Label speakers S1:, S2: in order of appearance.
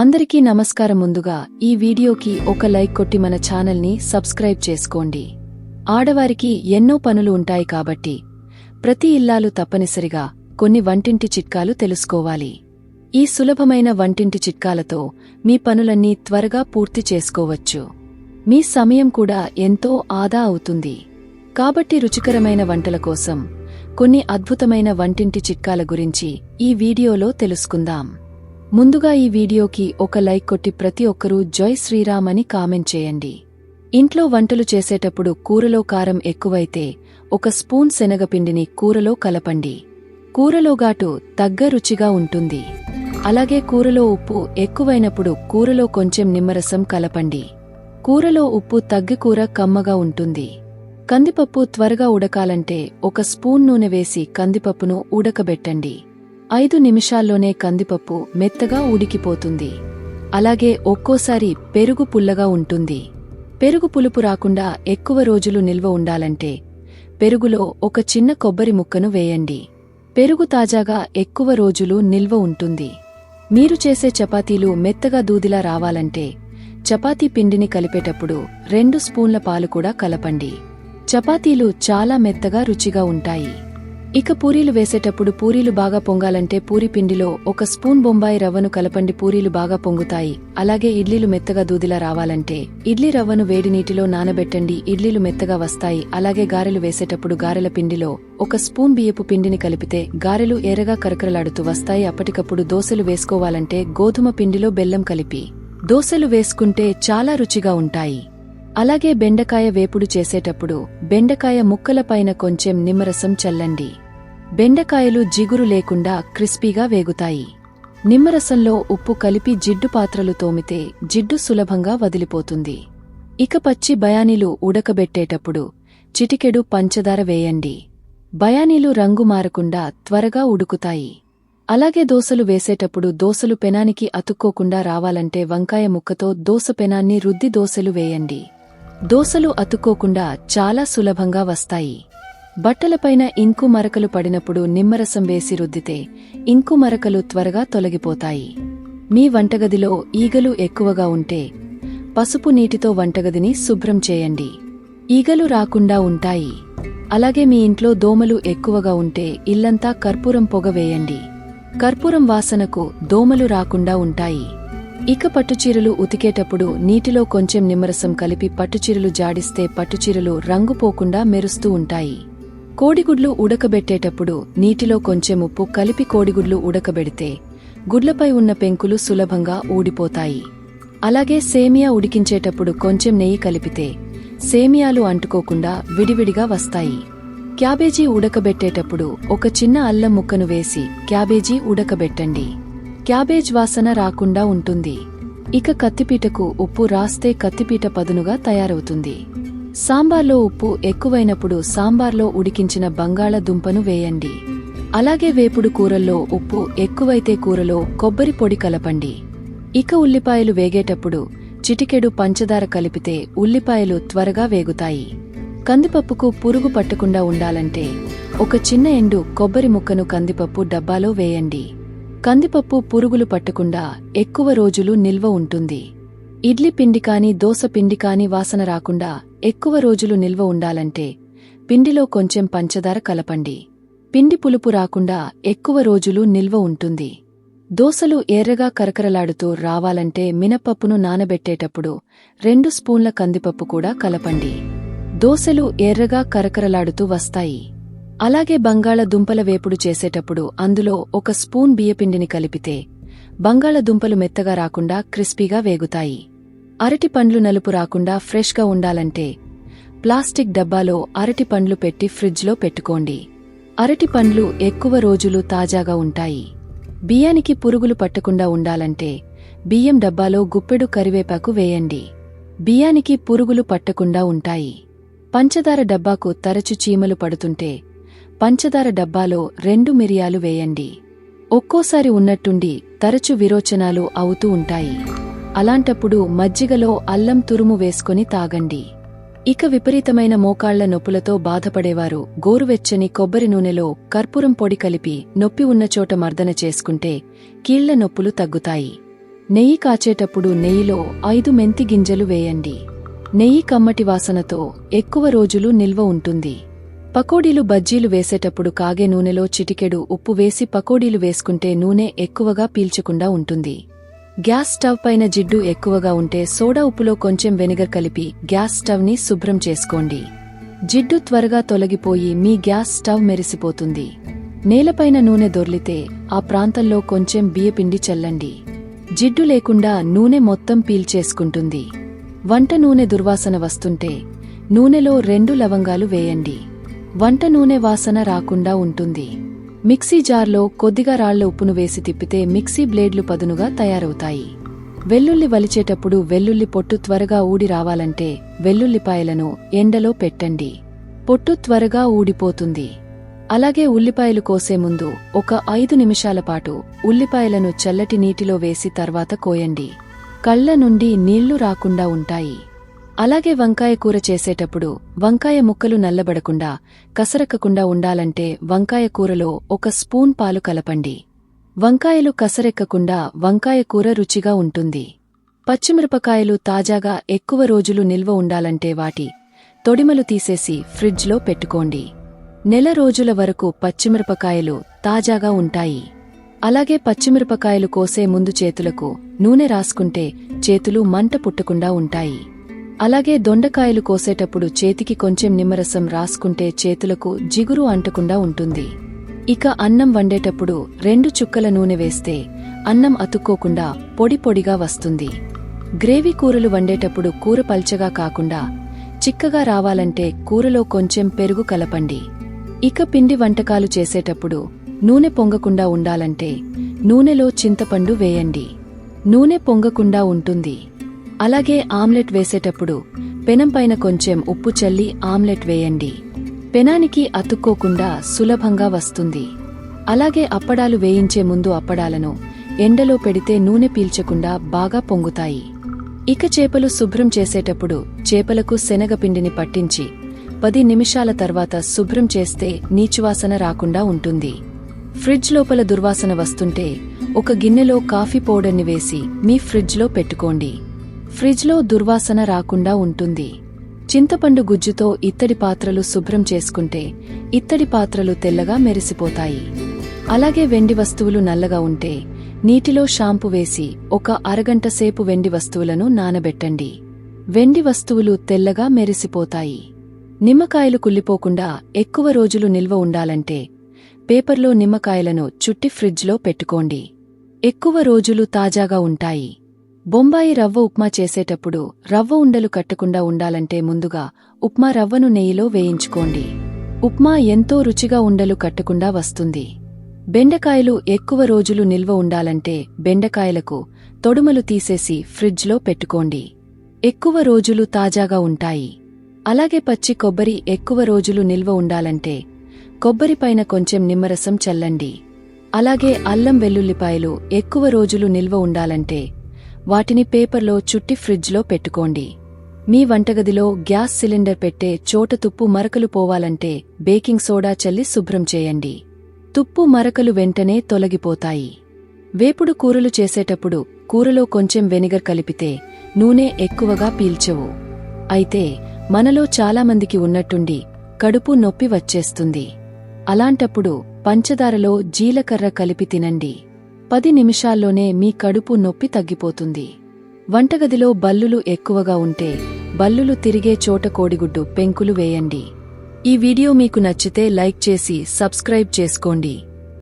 S1: అందరికీ నమస్కారం ముందుగా ఈ వీడియోకి ఒక లైక్ కొట్టి మన ఛానల్ని సబ్స్క్రైబ్ చేసుకోండి. ఆడవారికి ఎన్నో పనులు ఉంటాయి కాబట్టి ప్రతి ఇల్లాలు తప్పనిసరిగా కొన్ని వంటింటి చిట్కాలు తెలుసుకోవాలి. ఈ సులభమైన వంటింటి చిట్కాలతో మీ పనులన్నీ త్వరగా పూర్తి చేసుకోవచ్చు. మీ సమయం కూడా ఎంతో ఆదా అవుతుంది. కాబట్టి రుచికరమైన వంటల కోసం కొన్ని అద్భుతమైన వంటింటి చిట్కాల గురించి ఈ వీడియోలో తెలుసుకుందాం. ముందుగా ఈ వీడియోకి ఒక లైక్ కొట్టి ప్రతి ఒక్కరూ జై శ్రీరామ్ అని కామెంట్ చేయండి. ఇంట్లో వంటలు చేసేటప్పుడు కూరలో కారం ఎక్కువైతే ఒక స్పూన్ శనగపిండిని కూరలో కలపండి. కూరలో ఘాటు తగ్గ రుచిగా ఉంటుంది. అలాగే కూరలో ఉప్పు ఎక్కువైనప్పుడు కూరలో కొంచెం నిమ్మరసం కలపండి. కూరలో ఉప్పు తగ్గి కూర కమ్మగా ఉంటుంది. కందిపప్పు త్వరగా ఉడకాలంటే ఒక స్పూన్ నూనె వేసి కందిపప్పును ఉడకబెట్టండి. ఐదు నిమిషాల్లోనే కందిపప్పు మెత్తగా ఉడికిపోతుంది. అలాగే ఒక్కోసారి పెరుగు పుల్లగా ఉంటుంది. పెరుగు పులుపు రాకుండా ఎక్కువ రోజులు నిల్వ ఉండాలంటే పెరుగులో ఒక చిన్న కొబ్బరి ముక్కను వేయండి. పెరుగు తాజాగా ఎక్కువ రోజులు నిల్వ ఉంటుంది. మీరు చేసే చపాతీలు మెత్తగా దూదిలా రావాలంటే చపాతీ పిండిని కలిపేటప్పుడు రెండు స్పూన్ల పాలు కూడా కలపండి. చపాతీలు చాలా మెత్తగా రుచిగా ఉంటాయి. ఇక పూరీలు వేసేటప్పుడు పూరీలు బాగా పొంగాలంటే పూరి పిండిలో ఒక స్పూన్ బొంబాయి రవ్వను కలపండి. పూరీలు బాగా పొంగుతాయి. అలాగే ఇడ్లీలు మెత్తగా దూదిలా రావాలంటే ఇడ్లీ రవ్వను వేడి నీటిలో నానబెట్టండి. ఇడ్లీలు మెత్తగా వస్తాయి. అలాగే గారెలు వేసేటప్పుడు గారెల పిండిలో ఒక స్పూన్ బియ్యపు పిండిని కలిపితే గారెలు ఎర్రగా కరకరలాడుతూ వస్తాయి. అప్పటికప్పుడు దోశలు వేసుకోవాలంటే గోధుమ పిండిలో బెల్లం కలిపి దోశలు వేసుకుంటే చాలా రుచిగా ఉంటాయి. అలాగే బెండకాయ వేపుడు చేసేటప్పుడు బెండకాయ ముక్కలపైన కొంచెం నిమ్మరసం చల్లండి. బెండకాయలు జిగురు లేకుండా క్రిస్పీగా వేగుతాయి. నిమ్మరసంలో ఉప్పు కలిపి జిడ్డు పాత్రలు తోమితే జిడ్డు సులభంగా వదిలిపోతుంది. ఇక పచ్చి బయానీలు ఉడకబెట్టేటప్పుడు చిటికెడు పంచదార వేయండి. బయానీలు రంగు మారకుండా త్వరగా ఉడుకుతాయి. అలాగే దోసలు వేసేటప్పుడు దోసలు పెనానికి అతుక్కోకుండా రావాలంటే వంకాయ ముక్కతో దోస పెనాన్ని రుద్ది దోసలు వేయండి. దోసలు అతుక్కోకుండా చాలా సులభంగా వస్తాయి. బట్టలపైన ఇంకు మరకలు పడినప్పుడు నిమ్మరసం వేసి రుద్దితే ఇంకు మరకలు త్వరగా తొలగిపోతాయి. మీ వంటగదిలో ఈగలు ఎక్కువగా ఉంటే పసుపు నీటితో వంటగదిని శుభ్రం చేయండి. ఈగలు రాకుండా ఉంటాయి. అలాగే మీ ఇంట్లో దోమలు ఎక్కువగా ఉంటే ఇల్లంతా కర్పూరం పొగ వేయండి. కర్పూరం వాసనకు దోమలు రాకుండా ఉంటాయి. ఇక పట్టుచీరలు ఉతికేటప్పుడు నీటిలో కొంచెం నిమ్మరసం కలిపి పట్టుచీరలు జాడిస్తే పట్టుచీరలు రంగు పోకుండా మెరుస్తూ ఉంటాయి. కోడిగుడ్లు ఉడకబెట్టేటప్పుడు నీటిలో కొంచెం ఉప్పు కలిపి కోడిగుడ్లు ఉడకబెడితే గుడ్లపై ఉన్న పెంకులు సులభంగా ఊడిపోతాయి. అలాగే సేమియా ఉడికించేటప్పుడు కొంచెం నెయ్యి కలిపితే సేమియాలు అంటుకోకుండా విడివిడిగా వస్తాయి. క్యాబేజీ ఉడకబెట్టేటప్పుడు ఒక చిన్న అల్లం ముక్కను వేసి క్యాబేజీ ఉడకబెట్టండి. క్యాబేజ్ వాసన రాకుండా ఉంటుంది. ఇక కత్తిపీటకు ఉప్పు రాస్తే కత్తిపీట పదునుగా తయారవుతుంది. సాంబార్లో ఉప్పు ఎక్కువైనప్పుడు సాంబార్లో ఉడికించిన బంగాళదుంపను వేయండి. అలాగే వేపుడు కూరల్లో ఉప్పు ఎక్కువైతే కూరలో కొబ్బరి పొడి కలపండి. ఇక ఉల్లిపాయలు వేగేటప్పుడు చిటికెడు పంచదార కలిపితే ఉల్లిపాయలు త్వరగా వేగుతాయి. కందిపప్పుకు పురుగు పట్టకుండా ఉండాలంటే ఒక చిన్న ఎండు కొబ్బరి ముక్కను కందిపప్పు డబ్బాలో వేయండి. కందిపప్పు పురుగులు పట్టకుండా ఎక్కువ రోజులు నిల్వ ఉంటుంది. ఇడ్లీ పిండి కాని దోస పిండి కాని వాసన రాకుండా ఎక్కువ రోజులు నిల్వ ఉండాలంటే పిండిలో కొంచెం పంచదార కలపండి. పిండి పులుపు రాకుండా ఎక్కువ రోజులు నిల్వ ఉంటుంది. దోసలు ఎర్రగా కరకరలాడుతూ రావాలంటే మినపప్పును నానబెట్టేటప్పుడు రెండు స్పూన్ల కందిపప్పు కూడా కలపండి. దోసలు ఎర్రగా కరకరలాడుతూ వస్తాయి. అలాగే బంగాళదుంపల వేపుడు చేసేటప్పుడు అందులో ఒక స్పూన్ బియ్యపిండిని కలిపితే బంగాళదుంపలు మెత్తగా రాకుండా క్రిస్పీగా వేగుతాయి. అరటి పండ్లు నలుపు రాకుండా ఫ్రెష్గా ఉండాలంటే ప్లాస్టిక్ డబ్బాలో అరటి పండ్లు పెట్టి ఫ్రిడ్జ్లో పెట్టుకోండి. అరటి పండ్లు ఎక్కువ రోజులు తాజాగా ఉంటాయి. బియ్యానికి పురుగులు పట్టకుండా ఉండాలంటే బియ్యం డబ్బాలో గుప్పెడు కరివేపాకు వేయండి. బియ్యానికి పురుగులు పట్టకుండా ఉంటాయి. పంచదార డబ్బాకు తరచు చీమలు పడుతుంటే పంచదార డబ్బాలో రెండు మిరియాలు వేయండి. ఒక్కోసారి ఉన్నట్టుండి తరచు విరోచనాలు అవుతూ ఉంటాయి. అలాంటప్పుడు మజ్జిగలో అల్లం తురుము వేసుకొని తాగండి. ఇక విపరీతమైన మోకాళ్ళ నొప్పులతో బాధపడేవారు గోరువెచ్చని కొబ్బరి నూనెలో కర్పూరం పొడి కలిపి నొప్పి ఉన్న చోట మర్దన చేసుకుంటే కీళ్ళ నొప్పులు తగ్గుతాయి. నెయ్యి కాచేటప్పుడు నెయ్యిలో ఐదు మెంతి గింజలు వేయండి. నెయ్యి కమ్మటి వాసనతో ఎక్కువ రోజులు నిల్వ ఉంటుంది. పకోడీలు బజ్జీలు వేసేటప్పుడు కాగే నూనెలో చిటికెడు ఉప్పు వేసి పకోడీలు వేసుకుంటే నూనె ఎక్కువగా పీల్చకుండా ఉంటుంది. గ్యాస్ స్టవ్ పైన జిడ్డు ఎక్కువగా ఉంటే సోడా ఉప్పులో కొంచెం వెనిగర్ కలిపి గ్యాస్ స్టవ్ని శుభ్రం చేసుకోండి. జిడ్డు త్వరగా తొలగిపోయి మీ గ్యాస్ స్టవ్ మెరిసిపోతుంది. నేలపైన నూనె దొర్లితే ఆ ప్రాంతంలో కొంచెం బియ్యపిండి చల్లండి. జిడ్డు లేకుండా నూనె మొత్తం పీల్చేసుకుంటుంది. వంట నూనె దుర్వాసన వస్తుంటే నూనెలో రెండు లవంగాలు వేయండి. వంట నూనె వాసన రాకుండా ఉంటుంది. మిక్సీ జార్లో కొద్దిగా రాళ్ళ ఉప్పును వేసి తిప్పితే మిక్సీ బ్లేడ్లు పదునుగా తయారవుతాయి. వెల్లుల్లి వలిచేటప్పుడు వెల్లుల్లి పొట్టు త్వరగా ఊడి రావాలంటే వెల్లుల్లిపాయలను ఎండలో పెట్టండి. పొట్టు త్వరగా ఊడిపోతుంది. అలాగే ఉల్లిపాయలు కోసే ముందు ఒక ఐదు నిమిషాల పాటు ఉల్లిపాయలను చల్లటి నీటిలో వేసి తర్వాత కోయండి. కళ్ళ నుండి నీళ్ళు రాకుండా ఉంటాయి. అలాగే వంకాయ కూర చేసేటప్పుడు వంకాయ ముక్కలు నల్లబడకుండా కసరెక్కకుండా ఉండాలంటే వంకాయ కూరలో ఒక స్పూన్ పాలు కలపండి. వంకాయలు కసరెక్కకుండా వంకాయ కూర రుచిగా ఉంటుంది. పచ్చిమిరపకాయలు తాజాగా ఎక్కువ రోజులు నిల్వ ఉండాలంటే వాటి తొడిమలు తీసేసి ఫ్రిడ్జ్లో పెట్టుకోండి. నెల రోజుల వరకు పచ్చిమిరపకాయలు తాజాగా ఉంటాయి. అలాగే పచ్చిమిరపకాయలు కోసే ముందు చేతులకు నూనె రాసుకుంటే చేతులు మంట పుట్టకుండా ఉంటాయి. అలాగే దొండకాయలు కోసేటప్పుడు చేతికి కొంచెం నిమ్మరసం రాసుకుంటే చేతులకు జిగురు అంటకుండా ఉంటుంది. ఇక అన్నం వండేటప్పుడు రెండు చుక్కల నూనె వేస్తే అన్నం అతుక్కోకుండా పొడి పొడిగా వస్తుంది. గ్రేవీ కూరలు వండేటప్పుడు కూర పల్చగా కాకుండా చిక్కగా రావాలంటే కూరలో కొంచెం పెరుగు కలపండి. ఇక పిండి వంటకాలు చేసేటప్పుడు నూనె పొంగకుండా ఉండాలంటే నూనెలో చింతపండు వేయండి. నూనె పొంగకుండా ఉంటుంది. అలాగే ఆమ్లెట్ వేసేటప్పుడు పెనం పైన కొంచెం ఉప్పు చల్లి ఆమ్లెట్ వేయండి. పెనానికి అతుక్కోకుండా సులభంగా వస్తుంది. అలాగే అప్పడాలు వేయించే ముందు అప్పడాలను ఎండలో పెడితే నూనె పీల్చకుండా బాగా పొంగుతాయి. ఇక చేపలు శుభ్రం చేసేటప్పుడు చేపలకు శనగపిండిని పట్టించి పది నిమిషాల తర్వాత శుభ్రం చేస్తే నీచువాసన రాకుండా ఉంటుంది. ఫ్రిడ్జ్ లోపల దుర్వాసన వస్తుంటే ఒక గిన్నెలో కాఫీ పౌడర్ని వేసి మీ ఫ్రిడ్జ్లో పెట్టుకోండి. ఫ్రిడ్జ్లో దుర్వాసన రాకుండా ఉంటుంది. చింతపండు గుజ్జుతో ఇత్తడి పాత్రలు శుభ్రం చేసుకుంటే ఇత్తడి పాత్రలు తెల్లగా మెరిసిపోతాయి. అలాగే వెండి వస్తువులు నల్లగా ఉంటే నీటిలో షాంపు వేసి ఒక అరగంట సేపు వెండి వస్తువులను నానబెట్టండి. వెండి వస్తువులు తెల్లగా మెరిసిపోతాయి. నిమ్మకాయలు కుళ్ళిపోకుండా ఎక్కువ రోజులు నిల్వ ఉండాలంటే పేపర్లో నిమ్మకాయలను చుట్టి ఫ్రిడ్జ్లో పెట్టుకోండి. ఎక్కువ రోజులు తాజాగా ఉంటాయి. బొంబాయి రవ్వ ఉప్మా చేసేటప్పుడు రవ్వ ఉండలు కట్టకుండా ఉండాలంటే ముందుగా ఉప్మా రవ్వను నెయ్యిలో వేయించుకోండి. ఉప్మా ఎంతో రుచిగా ఉండలు కట్టకుండా వస్తుంది. బెండకాయలు ఎక్కువ రోజులు నిల్వ ఉండాలంటే బెండకాయలకు తొడుమలు తీసేసి ఫ్రిడ్జ్లో పెట్టుకోండి. ఎక్కువ రోజులు తాజాగా ఉంటాయి. అలాగే పచ్చి కొబ్బరి ఎక్కువ రోజులు నిల్వ ఉండాలంటే కొబ్బరిపైన కొంచెం నిమ్మరసం చల్లండి. అలాగే అల్లం వెల్లుల్లిపాయలు ఎక్కువ రోజులు నిల్వ ఉండాలంటే వాటిని పేపర్లో చుట్టి ఫ్రిడ్జ్లో పెట్టుకోండి. మీ వంటగదిలో గ్యాస్ సిలిండర్ పెట్టే చోట తుప్పు మరకలు పోవాలంటే బేకింగ్ సోడా చల్లి శుభ్రం చేయండి. తుప్పు మరకలు వెంటనే తొలగిపోతాయి. వేపుడు కూరలు చేసేటప్పుడు కూరలో కొంచెం వెనిగర్ కలిపితే నూనె ఎక్కువగా పీల్చవు. అయితే మనలో చాలామందికి ఉన్నట్టుండి కడుపు నొప్పి వచ్చేస్తుంది. అలాంటప్పుడు పంచదారలో జీలకర్ర కలిపి తినండి. పది నిమిషాల్లోనే మీ కడుపు నొప్పి తగ్గిపోతుంది. వంటగదిలో బల్లులు ఎక్కువగా ఉంటే బల్లులు తిరిగే చోట కోడిగుడ్డు పెంకులు వేయండి. ఈ వీడియో మీకు నచ్చితే లైక్ చేసి సబ్స్క్రైబ్ చేసుకోండి.